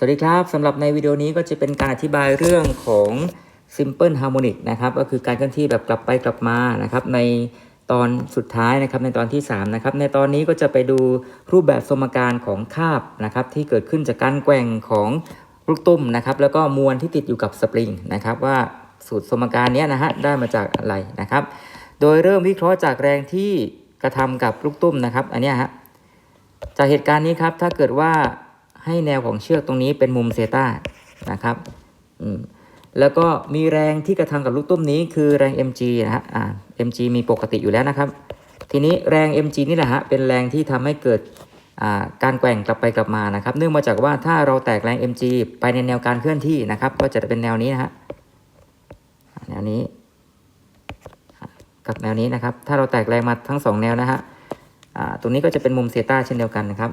สวัสดีครับสำหรับในวิดีโอนี้ก็จะเป็นการอธิบายเรื่องของ Simple Harmonic นะครับก็คือการเคลื่อนที่แบบกลับไปกลับมานะครับในตอนสุดท้ายนะครับในตอนที่3นะครับในตอนนี้ก็จะไปดูรูปแบบสมการของคาบนะครับที่เกิดขึ้นจากการแกว่งของลูกตุ้มนะครับแล้วก็มวลที่ติดอยู่กับสปริงนะครับว่าสูตรสมการนี้นะฮะได้มาจากอะไรนะครับ โดยเริ่มวิเคราะห์จากแรงที่กระทำกับลูกตุ้มนะครับอันนี้ฮะจากเหตุการณ์นี้ครับถ้าเกิดว่า ให้แนวของเชือกตรงนี้เป็นมุมเซตานะครับอืมแล้วก็มีแรงที่กระทำกับลูกตุ้มนี้คือแรง mg นะฮะอ่า mg มีปกติอยู่แล้วนะครับ ทีนี้แรง mg นี่แหละฮะเป็นแรงที่ทำให้เกิดอ่าการแกว่งกลับไปกลับมานะครับ เนื่องมาจากว่าถ้าเราแตกแรง mg ไปในแนวการเคลื่อนที่นะครับ ก็จะเป็นแนวนี้นะฮะแนวนี้กับแนวนี้นะครับ ถ้าเราแตกแรงมาทั้งสองแนวนะฮะอ่าตรงนี้ก็จะเป็นมุมเซตาเช่นเดียวกันนะครับ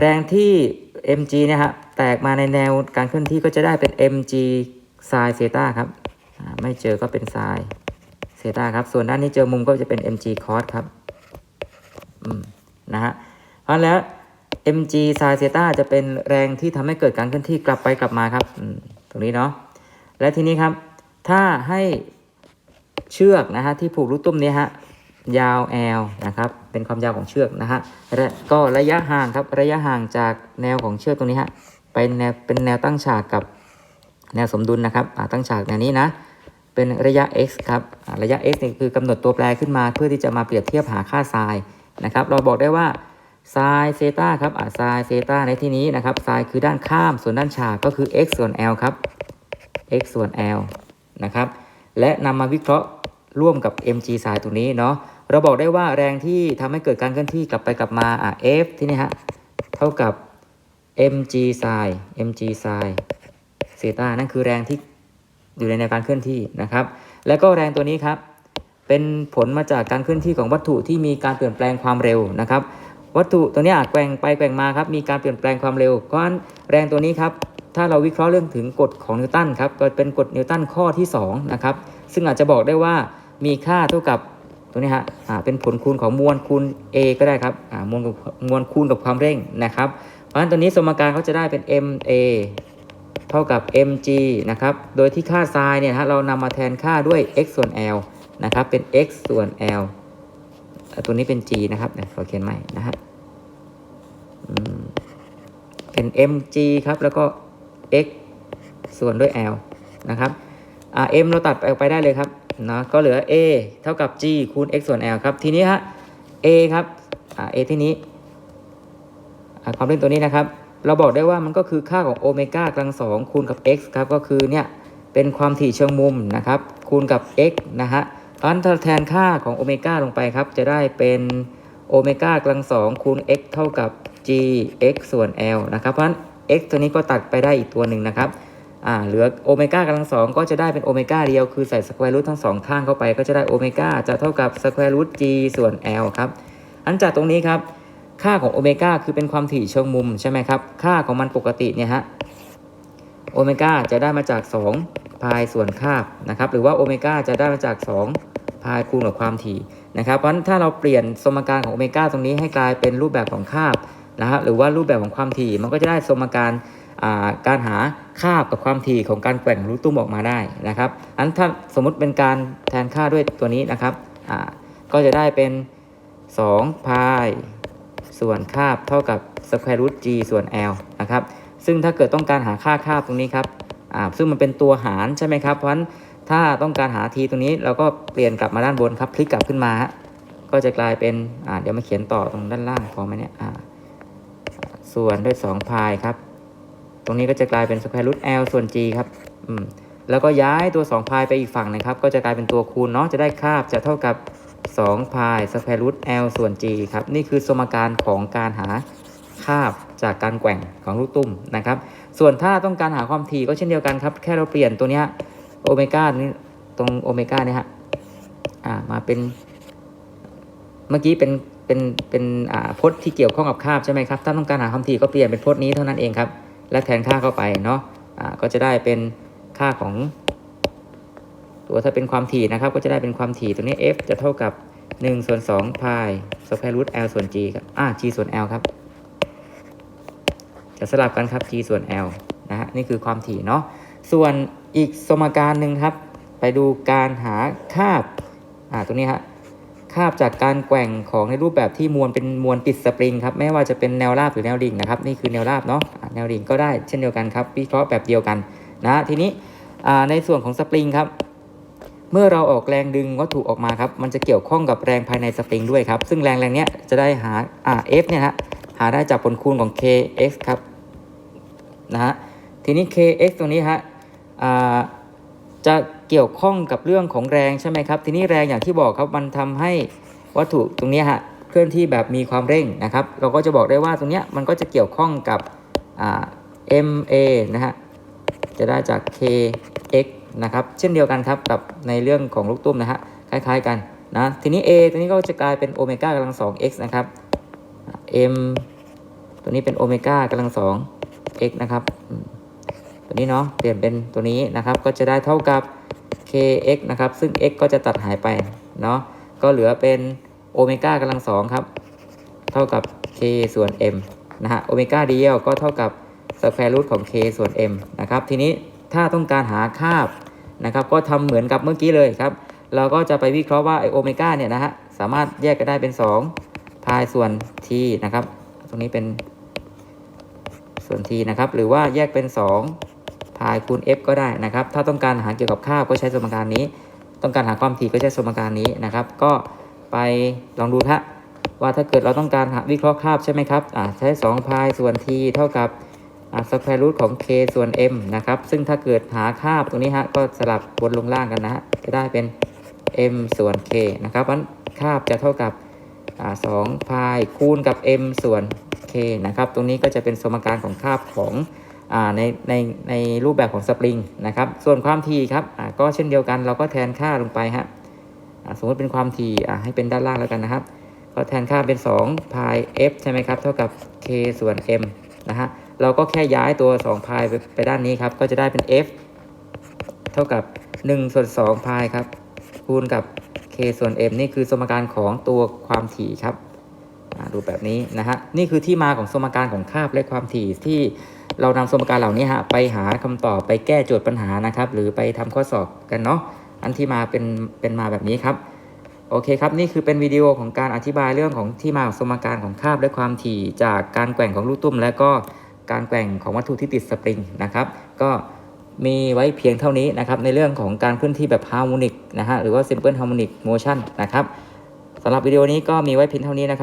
แรงที่ mg เนี่ยฮะแตกมาในแนวการเคลื่อนที่ก็จะได้เป็น mg ไซน์เซตาครับไม่เจอก็เป็นไซน์เซตาครับ ส่วนด้านนี้เจอมุมก็จะเป็น mg cos ครับนะฮะเพราะแล้ว mg ไซน์เซตาจะเป็นแรงที่ทำให้เกิดการเคลื่อนที่กลับไปกลับมาครับตรงนี้เนาะและทีนี้ครับ ถ้าให้เชือกนะฮะที่ผูกลูกตุ้มเนี้ฮะ ยาว L นะครับเป็นความยาวของเชือกนะฮะและก็ระยะห่างครับระยะห่างจากแนวของเชือกตรงนี้ฮะไปแนวเป็นแนวตั้งฉากกับแนวสมดุลนะครับตั้งฉากแนวนี้นะเป็นระยะ x ครับระยะ x นี่คือกำหนดตัวแปรขึ้นมา เพื่อที่จะมาเปรียบเทียบหาค่าไซน์นะครับเราบอกได้ว่าไซน์เซตาครับไซน์เซตาในที่นี้นะครับไซน์คือด้านข้ามส่วนด้านฉากก็คือ x ส่วน l ครับ x ส่วน l นะครับและนำมาวิเคราะห์ ร่วมกับ mg ไซน์ตรงนี้เนาะเราบอกได้ว่าแรงที่ทำให้เกิดการเคลื่อนที่กลับไปกลับมาอะ F ที่นี่ฮะเท่ากับ mg sin mg sin เซตานั่นคือแรงที่อยู่ในแนวการเคลื่อนที่นะครับ แล้วก็แรงตัวนี้ครับเป็นผลมาจากการเคลื่อนที่ของวัตถุที่มีการเปลี่ยนแปลงความเร็วนะครับวัตถุตัวนี้ยแกว่งไปแกว่งมาครับมีการเปลี่ยนแปลงความเร็วเพราะฉะนั้นแรงตัวนี้ครับถ้าเราวิเคราะห์เรื่องถึงกฎของนิวตันครับก็เป็นกฎนิวตันข้อที่สองนะครับ ซึ่งอาจจะบอกได้ว่ามีค่าเท่ากับตัวนี้ฮะอ่าเป็นผลคูณของมวลคูณ a ก็ได้ครับอ่ามวลมวลคูณกับความเร่งนะครับ เพราะฉะนั้นตัวนี้สมการเขาจะได้เป็น ma เท่ากับ mg นะครับ โดยที่ค่าไซน์เนี่ยฮะเรานำมาแทนค่าด้วย x ส่วน l นะครับ เป็น x ส่วน l อ่าตัวนี้เป็น g นะครับขอเขียนใหม่นะฮะเป็น mg ครับ แล้วก็ x ส่วนด้วย l นะครับ อ่า m เราตัดไปออกไปได้เลยครับนะก็เหลือ a เท่ากับ g คูณ x ส่วน l ครับ ทีนี้ฮะ a ครับอ่า a ที่นี้อ่าความเร่งตัวนี้นะครับ เราบอกได้ว่ามันก็คือค่าของโอเมก้ากำลังสองคูณกับ x ครับ ก็คือเนี่ยเป็นความถี่เชิงมุมนะครับ คูณกับ x นะฮะเพราะฉะนั้นแทนค่าของโอเมก้าลงไปครับ จะได้เป็นโอเมก้ากำลังสองคูณ x เท่ากับ g x ส่วน l นะครับ เพราะฉะนั้น x ตัวนี้ก็ตัดไปได้อีกตัวหนึ่งนะครับ อ่าเหลือโอเมก้ากำลังสองก็จะได้เป็นโอเมก้าเดียว คือใส่สแควร์รูททั้งสองข้างเข้าไป ก็จะได้โอเมก้าจะเท่ากับสแควร์รูท g ส่วน l ครับ อันจากตรงนี้ครับ ค่าของโอเมก้าคือเป็นความถี่เชิงมุมใช่ไหมครับ ค่าของมันปกติเนี่ยฮะ โอเมก้าจะได้มาจาก2พายส่วนคาบนะครับ หรือว่าโอเมก้าจะได้มาจาก 2 พายคูณกับความถี่นะครับ เพราะฉะนั้นถ้าเราเปลี่ยนสมการของโอเมก้าตรงนี้ให้กลายเป็นรูปแบบของคาบนะฮะหรือว่ารูปแบบของความถี่มันก็จะได้สมการ การหาค่าบกับความถี่ของการแกว่งลูตุ้มออกมาได้นะครับอันถ้าสมมุติเป็นการแทนค่าด้วยตัวนี้นะครับก็จะได้เป็น 2 พายส่วนคาบเท่ากับ square root g ส่วน l นะครับซึ่งถ้าเกิดต้องการหาค่าคาบตรงนี้ครับซึ่งมันเป็นตัวหารใช่ไหมครับ เพราะฉะนั้นถ้าต้องการหา t ตรงนี้เราก็เปลี่ยนกลับมาด้านบนครับพลิกกลับขึ้นมา ก็จะกลายเป็นเดี๋ยวมาเขียนต่อตรงด้านล่างพอไหมเนี่ยส่วนด้วย2พายครับ รงนี้ก็จะกลายเป็น square root l ส่วน g ครับอืมแล้วก็ย้ายตัว2พายไปอีกฝั่งนะครับ ก็จะกลายเป็นตัวคูณเนาะจะได้คาบจะเท่ากับ2พาย square root l ส่วน g ครับนี่คือสมการของการหาคาบจากการแกว่งของลูกตุ้มนะครับ ส่วนถ้าต้องการหาความถี่ก็เช่นเดียวกันครับ แค่เราเปลี่ยนตัวเนี้ยโอเมก้านี่ตรงโอเมก้าเนี่ยฮะอ่ามาเป็นเมื่อกี้เป็นเป็นเป็นอ่าพจน์ที่เกี่ยวข้องกับคาบใช่ไหมครับ ถ้าต้องการหาความถี่ก็เปลี่ยนเป็นพจน์นี้เท่านั้นเองครับ และแทนค่าเข้าไปเนาะอ่าก็จะได้เป็นค่าของ ตัวถ้าเป็นความถี่นะครับ ก็จะได้เป็นความถี่ตัวนี้ f จะเท่ากับ1ส่วน2พาย square root l ส่วน g ครับอ่า g ส่วน l ครับ จะสลับกันครับ G ส่วน L นะฮะนี่คือความถี่เนาะส่วนอีกสมการหนึ่งครับ ไปดูการหาคาบอ่าตรงนี้ฮะ คาบจากการแกว่งของในรูปแบบที่มวลเป็นมวลติดสปริงครับไม่ว่าจะเป็นแนวราบหรือแนวดิ่งนะครับนี่คือแนวราบเนาะแนวดิ่งก็ได้เช่นเดียวกันครับวิเคราะห์แบบเดียวกันนะทีนี้ในส่วนของสปริงครับเมื่อเราออกแรงดึงวัตถุออกมาครับมันจะเกี่ยวข้องกับแรงภายในสปริงด้วยครับซึ่งแรงแรงเนี้ยจะได้หาอ่า F เนี่ยฮะหาได้จากผลคูณของ kx ครับนะฮะทีนี้ kx ตรงนี้ฮะจะ เกี่ยวข้องกับเรื่องของแรงใช่ไหมครับ ทีนี้แรงอย่างที่บอกครับมันทำให้วัตถุตรงนี้ฮะเคลื่อนที่แบบมีความเร่งนะครับ เราก็จะบอกได้ว่าตรงนี้มันก็จะเกี่ยวข้องกับอ่า ma นะฮะจะได้จาก kx นะครับเช่นเดียวกันครับกับในเรื่องของลูกตุ้มนะฮะคล้ายๆกันนะทีนี้ a ตัวนี้ก็จะกลายเป็นโอเมก้ากำลังสอง x นะครับ m ตัวนี้เป็นโอเมก้ากำลังสอง x นะครับตัวนี้เนาะเปลี่ยนเป็นตัวนี้นะครับก็จะได้เท่ากับ kx นะครับ ซึ่ง x ก็จะตัดหายไปเนาะก็เหลือเป็นโอเมก้ากำลังสองครับ เท่ากับ k ส่วน m นะฮะโอเมก้าเดียวก็เท่ากับสแควร์รูทของ k ส่วน m นะครับ ทีนี้ถ้าต้องการหาคาบนะครับ ก็ทำเหมือนกับเมื่อกี้เลยครับ เราก็จะไปวิเคราะห์ว่าไอโอเมก้าเนี่ยนะฮะ สามารถแยกกันได้เป็น 2 พายส่วน t นะครับ ตรงนี้เป็นส่วน t นะครับ หรือว่าแยกเป็น 2 พายคูณ f ก็ได้นะครับ ถ้าต้องการหาเกี่ยวกับค่าก็ใช้สมการนี้ ต้องการหาความถี่ก็ใช้สมการนี้นะครับ ก็ไปลองดูฮะว่าถ้าเกิดเราต้องการหาวิเคราะห์คาใช่ไหมครับอ่าใช้2พายส่วน t เท่ากับสแควร์รูทของ k ส่วน m นะครับ ซึ่งถ้าเกิดหาคาบตรงนี้ฮะก็สลับบนลงล่างกันนะฮะจะได้เป็น m ส่วน k นะครับเพราะฉะนั้นคาบจะเท่ากับอ่า2พายคูณกับ m ส่วน k นะครับ ตรงนี้ก็จะเป็นสมการของคาบของ ในในในรูปแบบของสปริงนะครับ ส่วนความถี่ครับก็เช่นเดียวกันเราก็แทนค่าลงไปฮะสมมติเป็นความถี่ให้เป็นด้านล่างแล้วกันนะครับ ก็แทนค่าเป็น2พาย f ใช่ไหมครับ เท่ากับ k ส่วน m นะฮะเราก็แค่ย้ายตัว2พายไปไปด้านนี้ครับ ก็จะได้เป็น f เท่ากับ1ส่วน2พายครับคูณกับ k ส่วน m นี่คือสมการของตัวความถี่ครับ ดูแบบนี้นะฮะนี่คือที่มาของสมการของคาบและความถี่ที่เรานำสมการเหล่านี้ฮะไปหาคำตอบไปแก้โจทย์ปัญหานะครับ หรือไปทำข้อสอบกันเนาะอันที่มาเป็นเป็นมาแบบนี้ครับโอเคครับ นี่คือเป็นวิดีโอของการอธิบายเรื่องของที่มาของสมการของคาบและความถี่จากการแกว่งของลูกตุ้ม และก็การแกว่งของวัตถุที่ติดสปริงนะครับ ก็มีไว้เพียงเท่านี้นะครับ ในเรื่องของการเคลื่อนที่แบบฮาร์โมนิกนะฮะหรือว่า simple harmonic motion นะครับสำหรับวิดีโอนี้ก็มีไว้เพียงเท่านี้นะครับ